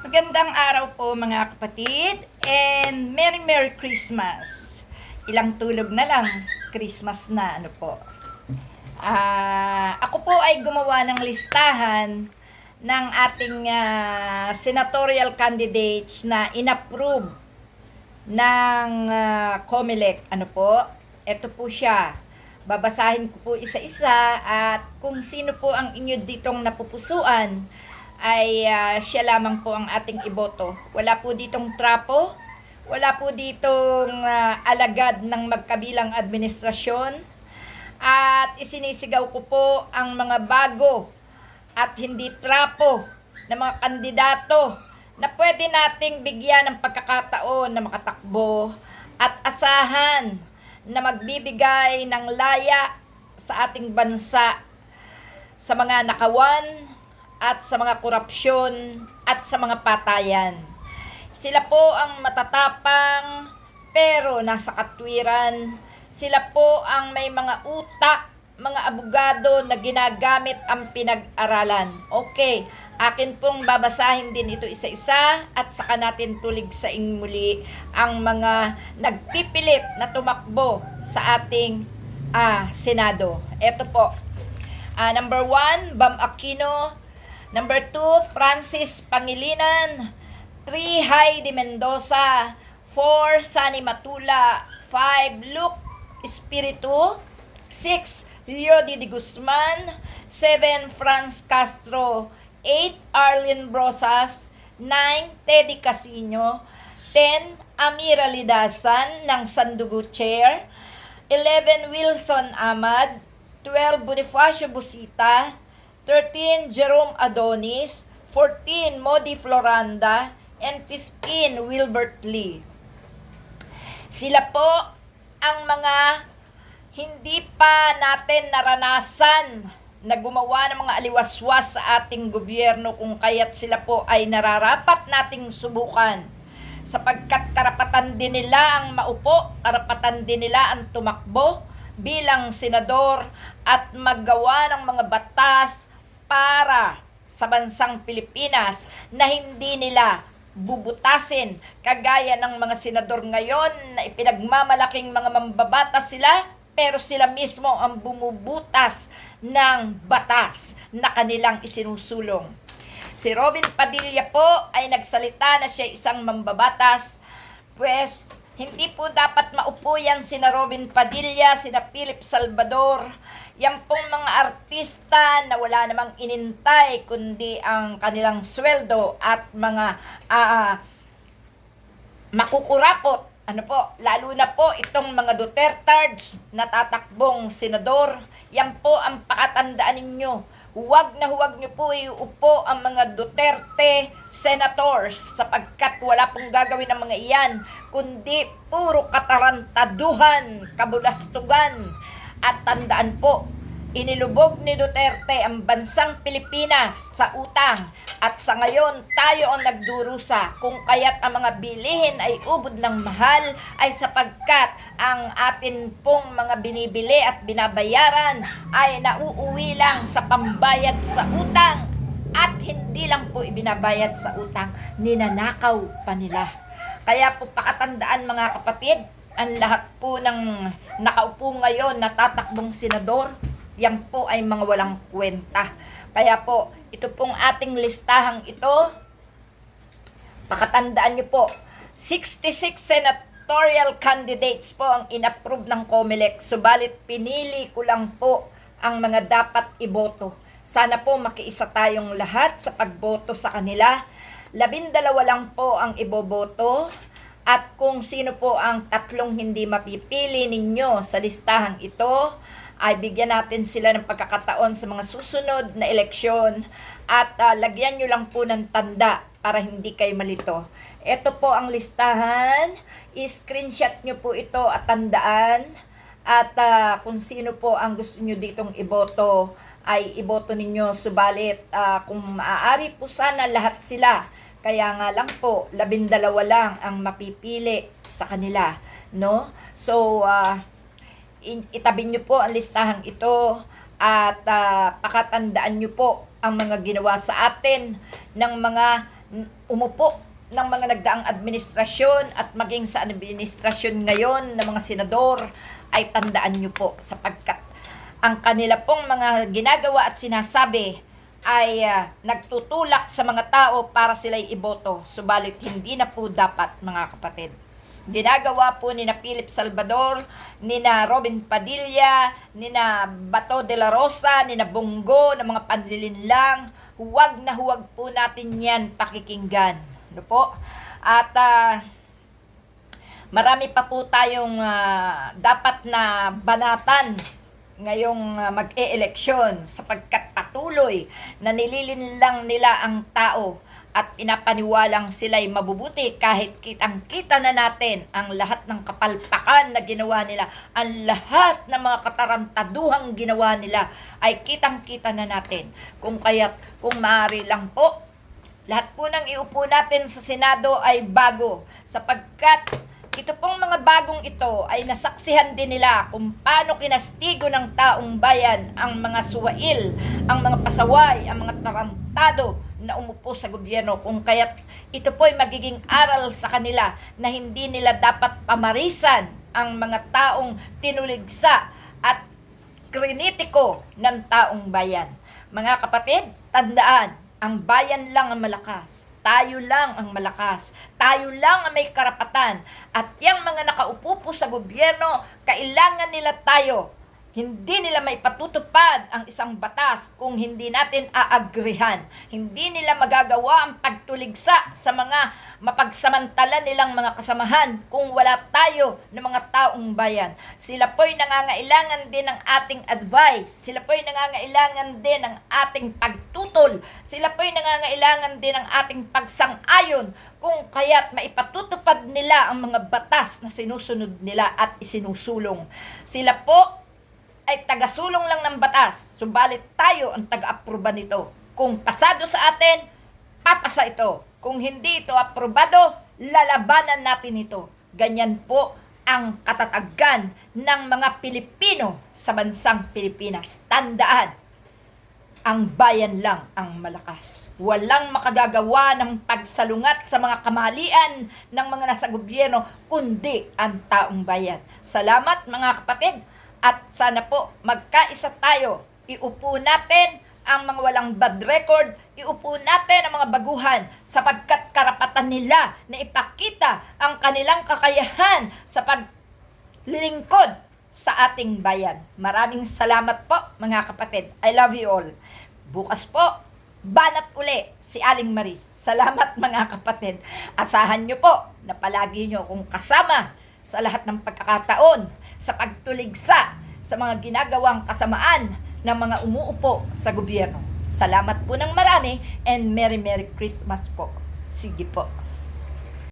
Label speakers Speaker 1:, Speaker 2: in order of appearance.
Speaker 1: Magandang araw po mga kapatid and Merry Merry Christmas. Ilang tulog na lang, Christmas na ano po. Ah, ako po ay gumawa ng listahan ng ating ah, senatorial candidates na inapprove ng ah, COMELEC. Ano po? Ito po siya. Babasahin ko po isa-isa at kung sino po ang inyo ditong napupusuan ay ah, siya lamang po ang ating iboto. Wala po ditong trapo, wala po ditong ah, alagad ng magkabilang administrasyon at isinisigaw ko po ang mga bago at hindi trapo na mga kandidato na pwede nating bigyan ng pagkakataon na makatakbo at asahan na magbibigay ng laya sa ating bansa sa mga nakawan at sa mga korupsyon at sa mga patayan. Sila po ang matatapang pero nasa katwiran. Sila po ang may mga utak, mga abogado na ginagamit ang pinag-aralan. Okay, akin pong babasahin din ito isa-isa at saka natin tulig sa muli ang mga nagpipilit na tumakbo sa ating ah, Senado. Ito po. Ah, number one, Bam Aquino. Number two, Francis Pangilinan. Three, Heidi Mendoza. Four, Sani Matula. Five, Luke Espiritu. Six, Leo Di Guzman. Seven, Franz Castro. Eight, Arlene Brosas. Nine, Teddy Casino. Ten, Amira Lidasan ng Sandugo Chair. 11, Wilson Ahmad. 12, Bonifacio Busita. 13, Jerome Adonis. 14, Modi Floranda. And 15, Wilbert Lee. Sila po ang mga hindi pa natin naranasan na gumawa ng mga aliwaswas sa ating gobyerno kung kaya't sila po ay nararapat nating subukan sapagkat karapatan din nila ang maupo, karapatan din nila ang tumakbo bilang senador at maggawa ng mga batas para sa bansang Pilipinas na hindi nila bubutasin. Kagaya ng mga senador ngayon na ipinagmamalaking mga mambabatas sila pero sila mismo ang bumubutas ng batas na kanilang isinusulong. Si Robin Padilla po ay nagsalita na siya isang mambabatas, pues hindi po dapat maupo yan sina Robin Padilla, sina Philip Salvador, yan pong mga artista na wala namang inintay kundi ang kanilang sweldo at mga ah, makukurakot. Ano po, lalo na po itong mga Dutertards na tatakbong senador. Yan po ang pakatandaan ninyo. Huwag na huwag nyo po iupo ang mga Duterte senators sapagkat wala pong gagawin ng mga iyan kundi puro katarantaduhan, kabulastugan. At tandaan po, inilubog ni Duterte ang bansang Pilipinas sa utang at sa ngayon tayo ang nagdurusa kung kaya't ang mga bilihin ay ubod ng mahal ay sapagkat ang atin pong mga binibili at binabayaran ay nauuwi lang sa pambayad sa utang at hindi lang po ibinabayad sa utang, ninanakaw pa nila. Kaya po pakatandaan mga kapatid, ang lahat po ng nakaupo ngayon na tatakbong senador, yan po ay mga walang kwenta. Kaya po, ito pong ating listahang ito, pakatandaan nyo po, 66 senatorial candidates po ang inapprove ng COMELEC. Subalit pinili ko lang po ang mga dapat iboto. Sana po makiisa tayong lahat sa pagboto sa kanila. Labindalawa lang po ang iboboto. At kung sino po ang tatlong hindi mapipili ninyo sa listahang ito, ay bigyan natin sila ng pagkakataon sa mga susunod na eleksyon at ah, lagyan nyo lang po ng tanda para hindi kayo malito. Ito po ang listahan. I-screenshot nyo po ito at tandaan. At ah, kung sino po ang gusto nyo ditong iboto, ay iboto ninyo. Subalit, ah, kung maaari po sana lahat sila. Kaya nga lang po, labindalawa lang ang mapipili sa kanila. No? So, in- itabi nyo po ang listahang ito at ah, pakatandaan nyo po ang mga ginawa sa atin ng mga umupo ng mga nagdaang administrasyon at maging sa administrasyon ngayon ng mga senador ay tandaan nyo po sapagkat ang kanila pong mga ginagawa at sinasabi ay ah, nagtutulak sa mga tao para sila'y iboto. Subalit hindi na po dapat mga kapatid. Ginagawa po ni na Philip Salvador, ni na Robin Padilla, ni na Bato de la Rosa, ni na Bongo, ng mga panlilinlang. Huwag na huwag po natin yan pakikinggan. Ano po? At ah, marami pa po tayong ah, dapat na banatan ngayong ah, mag-e-eleksyon sapagkat patuloy na nililinlang nila ang tao at pinapaniwalang sila'y mabubuti kahit kitang-kita na natin ang lahat ng kapalpakan na ginawa nila, ang lahat ng mga katarantaduhang ginawa nila ay kitang-kita na natin. Kung kaya't kung maaari lang po, lahat po ng iupo natin sa Senado ay bago sapagkat ito pong mga bagong ito ay nasaksihan din nila kung paano kinastigo ng taong bayan ang mga suwail, ang mga pasaway, ang mga tarantado na umupo sa gobyerno kung kaya't ito po ay magiging aral sa kanila na hindi nila dapat pamarisan ang mga taong tinuligsa at krinitiko ng taong bayan. Mga kapatid, tandaan, ang bayan lang ang malakas. Tayo lang ang malakas. Tayo lang ang may karapatan. At yung mga nakaupo po sa gobyerno, kailangan nila tayo. Hindi nila may patutupad ang isang batas kung hindi natin aagrihan. Hindi nila magagawa ang pagtuligsa sa mga mapagsamantala nilang mga kasamahan kung wala tayo ng mga taong bayan. Sila po'y nangangailangan din ng ating advice. Sila po'y nangangailangan din ng ating pagtutol. Sila po'y nangangailangan din ng ating pagsang-ayon kung kaya't maipatutupad nila ang mga batas na sinusunod nila at isinusulong. Sila po ay tagasulong lang ng batas, subalit tayo ang taga-aproba nito. Kung pasado sa atin, papasa ito. Kung hindi ito aprobado, lalabanan natin ito. Ganyan po ang katatagan ng mga Pilipino sa bansang Pilipinas. Tandaan, ang bayan lang ang malakas. Walang makagagawa ng pagsalungat sa mga kamalian ng mga nasa gobyerno, kundi ang taong bayan. Salamat mga kapatid at sana po magkaisa tayo. Iupo natin ang mga walang bad record, iupo natin ang mga baguhan sapagkat karapatan nila na ipakita ang kanilang kakayahan sa paglilingkod sa ating bayan. Maraming salamat po mga kapatid. I love you all. Bukas po, banat uli si Aling Marie. Salamat mga kapatid. Asahan nyo po na palagi nyo kung kasama sa lahat ng pagkakataon sa pagtuligsa sa mga ginagawang kasamaan ng mga umuupo sa gobyerno. Salamat po ng marami and Merry Merry Christmas po. Sige po.